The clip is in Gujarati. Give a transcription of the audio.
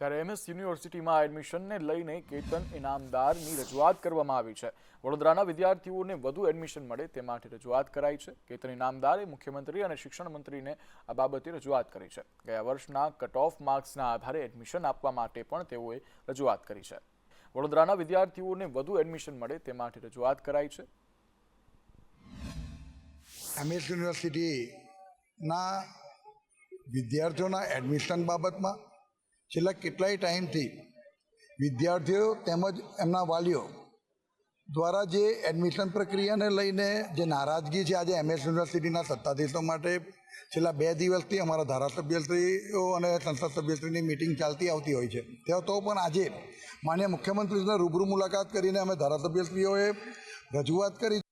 ત્યારે એમએસ યુનિવર્સિટીમાં એડમિશનને લઈને કેતન ઇનામદારની રજૂઆત કરવામાં આવી છે. વડોદરાના વિદ્યાર્થીઓને વધુ એડમિશન મળે તે માટે રજૂઆત કરાઈ છે. કેતન ઇનામદારે મુખ્યમંત્રી અને શિક્ષણ મંત્રીને આ બાબતે રજૂઆત કરી છે. ગયા વર્ષના કટ ઓફ માર્ક્સના આધારે એડમિશન આપવા માટે પણ તેઓએ રજૂઆત કરી છે. વડોદરાના વિદ્યાર્થીઓને વધુ એડમિશન મળે તે માટે રજૂઆત કરાઈ છે. એમએસ યુનિવર્સિટીના વિદ્યાર્થીઓના એડમિશન બાબતમાં છેલ્લા કેટલાય ટાઈમથી વિદ્યાર્થીઓ તેમજ એમના વાલીઓ દ્વારા જે એડમિશન પ્રક્રિયાને લઈને જે નારાજગી છે આજે એમએસ યુનિવર્સિટીના સત્તાધીશો માટે છેલ્લા બે દિવસથી અમારા ધારાસભ્યશ્રીઓ અને સંસદ સભ્યશ્રીની મિટિંગ ચાલતી આવતી હોય છે. ત્યાં તો પણ આજે માન્ય મુખ્યમંત્રીને રૂબરૂ મુલાકાત કરીને અમે ધારાસભ્યશ્રીઓએ રજૂઆત કરી.